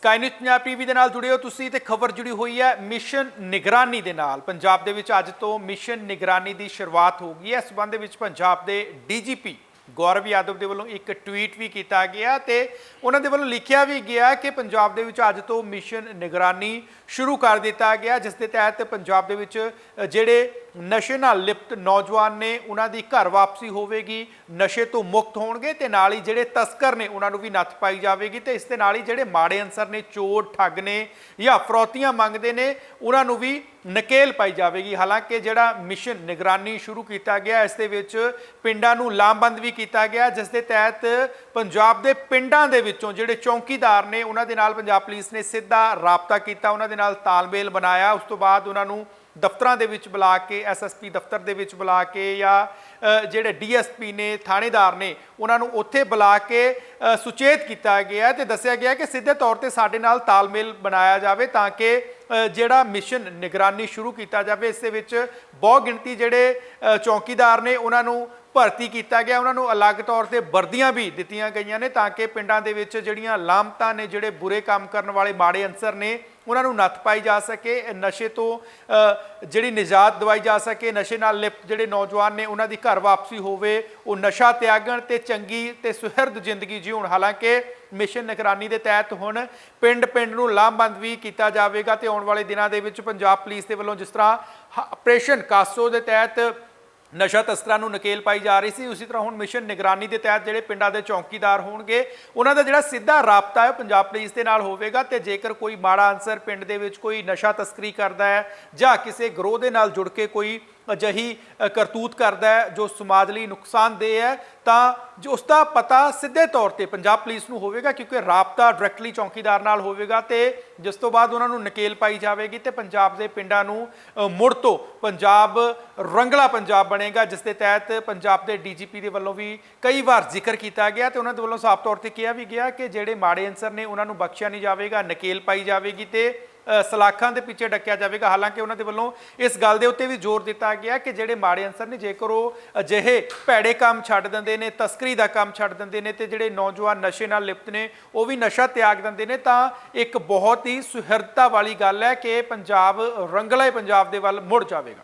Sky news Punjab TV ਦੇ ਨਾਲ ਜੁੜੇ ਹੋ ਤੁਸੀਂ ਤੇ ਖਬਰ ਜੁੜੀ ਹੋਈ ਹੈ ਮਿਸ਼ਨ ਨਿਗਰਾਨੀ ਦੇ ਨਾਲ। ਪੰਜਾਬ ਦੇ ਵਿੱਚ ਅੱਜ ਤੋਂ ਮਿਸ਼ਨ ਨਿਗਰਾਨੀ ਦੀ ਸ਼ੁਰੂਆਤ ਹੋ ਗਈ ਹੈ। ਇਸ ਸੰਬੰਧ ਵਿੱਚ ਪੰਜਾਬ ਦੇ ਡੀਜੀਪੀ ਗੌਰਵ ਯਾਦਵ ਦੇ ਵੱਲੋਂ ਇੱਕ ਟਵੀਟ ਵੀ ਕੀਤਾ ਗਿਆ ਤੇ ਉਹਨਾਂ ਦੇ ਵੱਲੋਂ ਲਿਖਿਆ ਵੀ ਗਿਆ ਕਿ ਪੰਜਾਬ ਦੇ ਵਿੱਚ ਅੱਜ ਤੋਂ ਮਿਸ਼ਨ ਨਿਗਰਾਨੀ ਸ਼ੁਰੂ ਕਰ ਦਿੱਤਾ ਗਿਆ, ਜਿਸ ਦੇ ਤਹਿਤ ਪੰਜਾਬ ਦੇ ਵਿੱਚ ਜਿਹੜੇ ਨਸ਼ੇ ਨਾਲ ਲਿਪਤ ਨੌਜਵਾਨ ਨੇ ਉਹਨਾਂ ਦੀ ਘਰ ਵਾਪਸੀ ਹੋਵੇਗੀ, ਨਸ਼ੇ ਤੋਂ ਮੁਕਤ ਹੋਣਗੇ ਤੇ ਨਾਲ ਹੀ ਜਿਹੜੇ ਤਸਕਰ ਨੇ ਉਹਨਾਂ ਨੂੰ ਵੀ ਨੱਥ ਪਾਈ ਜਾਵੇਗੀ ਤੇ ਇਸ ਦੇ ਨਾਲ ਹੀ ਜਿਹੜੇ ਮਾੜੇ ਅਨਸਰ ਨੇ, ਚੋਰ, ਠੱਗ ਨੇ ਜਾਂ ਫਰੋਤੀਆਂ ਮੰਗਦੇ ਨੇ, ਉਹਨਾਂ ਨੂੰ ਵੀ ਨਕੇਲ ਪਾਈ ਜਾਵੇਗੀ। ਹਾਲਾਂਕਿ ਜਿਹੜਾ ਮਿਸ਼ਨ ਨਿਗਰਾਨੀ ਸ਼ੁਰੂ ਕੀਤਾ ਗਿਆ, ਇਸ ਦੇ ਵਿੱਚ ਪਿੰਡਾਂ ਨੂੰ ਲਾਮਬੰਦ ਵੀ ਕੀਤਾ ਗਿਆ, ਜਿਸ ਦੇ ਤਹਿਤ ਪੰਜਾਬ ਦੇ ਪਿੰਡਾਂ ਦੇ ਵਿੱਚੋਂ ਜਿਹੜੇ ਚੌਕੀਦਾਰ ਨੇ, ਉਹਨਾਂ ਦੇ ਨਾਲ ਪੰਜਾਬ ਪੁਲਿਸ ਨੇ ਸਿੱਧਾ ਰਾਬਤਾ ਕੀਤਾ, ਉਹਨਾਂ ਦੇ ਨਾਲ ਤਾਲਮੇਲ ਬਣਾਇਆ। ਉਸ ਤੋਂ ਬਾਅਦ ਉਹਨਾਂ ਨੂੰ ਦਫ਼ਤਰਾਂ ਦੇ ਵਿੱਚ ਬੁਲਾ ਕੇ ਐਸਐਸਪੀ ਦਫ਼ਤਰ ਦੇ ਵਿੱਚ ਬੁਲਾ ਕੇ ਜਾਂ ਅ, ਜਿਹੜੇ ਡੀਐਸਪੀ ਨੇ ਥਾਣੇਦਾਰ ਨੇ ਉਹਨਾਂ ਨੂੰ ਉੱਥੇ ਬੁਲਾ ਕੇ ਸੁਚੇਤ ਕੀਤਾ ਗਿਆ ਤੇ ਦੱਸਿਆ ਗਿਆ ਕਿ ਸਿੱਧੇ ਤੌਰ ਤੇ ਸਾਡੇ ਨਾਲ ਤਾਲਮੇਲ ਬਣਾਇਆ ਜਾਵੇ ਤਾਂ ਕਿ ਜਿਹੜਾ ਮਿਸ਼ਨ ਨਿਗਰਾਨੀ ਸ਼ੁਰੂ ਕੀਤਾ ਜਾਵੇ ਇਸ ਦੇ ਵਿੱਚ ਬਹੁ ਗਿਣਤੀ ਜਿਹੜੇ ਚੌਕੀਦਾਰ ਨੇ ਉਹਨਾਂ ਨੂੰ ਭਰਤੀ ਕੀਤਾ ਗਿਆ। ਉਹਨਾਂ ਨੂੰ ਅਲੱਗ ਤੌਰ ਤੇ ਵਰਦੀਆਂ ਵੀ ਦਿੱਤੀਆਂ ਗਈਆਂ ਨੇ ਤਾਂ ਕਿ ਪਿੰਡਾਂ ਦੇ ਵਿੱਚ ਜਿਹੜੀਆਂ ਲਾਮਤਾਂ ਨੇ, ਜਿਹੜੇ ਬੁਰੇ ਕੰਮ ਕਰਨ ਵਾਲੇ ਮਾੜੇ ਅਨਸਰ ਨੇ, ਉਹਨਾਂ ਨੂੰ ਨੱਥ ਪਾਈ ਜਾ ਸਕੇ। ਨਸ਼ੇ ਤੋਂ ਜਿਹੜੀ ਨਿਜਾਤ ਦਵਾਈ ਜਾ ਸਕੇ, ਨਸ਼ੇ ਨਾਲ ਲਿਪਤ ਜਿਹੜੇ ਨੌਜਵਾਨ ਨੇ, ਉਹਨਾਂ ਦੀ ਘਰ ਵਾਪਸੀ ਹੋਵੇ, ਉਹ ਨਸ਼ਾ ਤਿਆਗਣ ਤੇ ਚੰਗੀ ਤੇ ਸੁਹਿਰਦ ਜ਼ਿੰਦਗੀ ਜਿਉਣ। ਹਾਲਾਂਕਿ ਮਿਸ਼ਨ ਨਿਗਰਾਨੀ ਦੇ ਤਹਿਤ ਹੁਣ ਪਿੰਡ ਪਿੰਡ ਨੂੰ ਲਾਮਬੰਦ ਵੀ ਕੀਤਾ ਜਾਵੇਗਾ ਤੇ ਆਉਣ ਵਾਲੇ ਦਿਨਾਂ ਦੇ ਵਿੱਚ ਪੰਜਾਬ ਪੁਲਿਸ ਦੇ ਵੱਲੋਂ ਜਿਸ ਤਰ੍ਹਾਂ ਹ- ਆਪਰੇਸ਼ਨ ਕਾਸੋ ਦੇ ਤਹਿਤ ਨਸ਼ਾ ਤਸਕਰਾਂ ਨੂੰ ਨਕੇਲ ਪਾਈ ਜਾ ਰਹੀ ਸੀ। ਉਸੇ ਤਰ੍ਹਾਂ ਹੁਣ ਮਿਸ਼ਨ ਨਿਗਰਾਨੀ ਦੇ ਤਹਿਤ ਜਿਹੜੇ ਪਿੰਡਾਂ ਦੇ ਚੌਕੀਦਾਰ ਹੋਣਗੇ, ਉਹਨਾਂ ਦਾ ਜਿਹੜਾ ਸਿੱਧਾ ਰਾਬਤਾ ਹੈ ਪੰਜਾਬ ਪੁਲਿਸ ਦੇ ਨਾਲ ਹੋਵੇਗਾ ਤੇ ਜੇਕਰ ਕੋਈ ਮਾੜਾ ਅਨਸਰ ਪਿੰਡ ਦੇ ਵਿੱਚ ਕੋਈ ਨਸ਼ਾ ਤਸਕਰੀ ਕਰਦਾ ਹੈ ਜਾਂ ਕਿਸੇ ਗਰੋਹ ਦੇ ਨਾਲ ਜੁੜ ਕੇ ਕੋਈ ਅਜਿਹੀ ਕਰਤੂਤ ਕਰਦਾ ਹੈ, ਜੋ ਸਮਾਜ ਲਈ ਨੁਕਸਾਨਦੇਹ ਹੈ, ਤਾਂ ਜੋ ਉਸ ਦਾ ਪਤਾ ਸਿੱਧੇ ਤੌਰ ਤੇ ਪੰਜਾਬ ਪੁਲਿਸ ਨੂੰ ਹੋਵੇਗਾ, ਕਿਉਂਕਿ ਰਾਬਤਾ ਡਾਇਰੈਕਟਲੀ ਚੌਕੀਦਾਰ ਨਾਲ ਹੋਵੇਗਾ ਤੇ ਜਿਸ ਤੋਂ ਬਾਅਦ ਉਹਨਾਂ ਨੂੰ ਨਕੇਲ ਪਾਈ ਜਾਵੇਗੀ ਤੇ ਪੰਜਾਬ ਦੇ ਪਿੰਡਾਂ ਨੂੰ ਮੁੜ ਤੋਂ ਪੰਜਾਬ ਰੰਗਲਾ ਪੰਜਾਬ ਬਣੇਗਾ, ਜਿਸ ਦੇ ਤਹਿਤ ਪੰਜਾਬ ਦੇ ਡੀਜੀਪੀ ਦੇ ਵੱਲੋਂ ਵੀ ਕਈ ਵਾਰ ਜ਼ਿਕਰ ਕੀਤਾ ਗਿਆ ਤੇ ਉਹਨਾਂ ਦੇ ਵੱਲੋਂ ਸਾਫ਼ ਤੌਰ ਤੇ ਕਿਹਾ ਵੀ ਗਿਆ ਕਿ ਜਿਹੜੇ ਮਾੜੇ ਅਨਸਰ ਨੇ ਉਹਨਾਂ ਨੂੰ ਬਖਸ਼ਿਆ ਨਹੀਂ ਜਾਵੇਗਾ, ਨਕੇਲ ਪਾਈ ਜਾਵੇਗੀ ਤੇ ਸਲਾਖਾਂ ਦੇ ਪਿੱਛੇ ਡੱਕਿਆ ਜਾਵੇਗਾ। ਹਾਲਾਂਕਿ ਉਹਨਾਂ ਦੇ ਵੱਲੋਂ ਇਸ ਗੱਲ ਦੇ ਉੱਤੇ ਵੀ ਜ਼ੋਰ ਦਿੱਤਾ ਗਿਆ ਕਿ ਜਿਹੜੇ ਮਾੜੇ ਅਨਸਰ ਨੇ, ਜੇਕਰ ਉਹ ਅਜਿਹੇ ਭੈੜੇ ਕੰਮ ਛੱਡ ਦਿੰਦੇ ਨੇ, ਤਸਕਰੀ ਦਾ ਕੰਮ ਛੱਡ ਦਿੰਦੇ ਨੇ ਤੇ ਜਿਹੜੇ ਨੌਜਵਾਨ ਨਸ਼ੇ ਨਾਲ ਲਿਪਤ ਨੇ, ਉਹ ਵੀ ਨਸ਼ਾ ਤਿਆਗ ਦਿੰਦੇ ਨੇ, ਤਾਂ ਇੱਕ ਬਹੁਤ ਹੀ ਸੁਹਿਰਦਤਾ ਵਾਲੀ ਗੱਲ ਹੈ ਕਿ ਪੰਜਾਬ ਰੰਗਲਾ ਪੰਜਾਬ ਦੇ ਵੱਲ ਮੁੜ ਜਾਵੇਗਾ।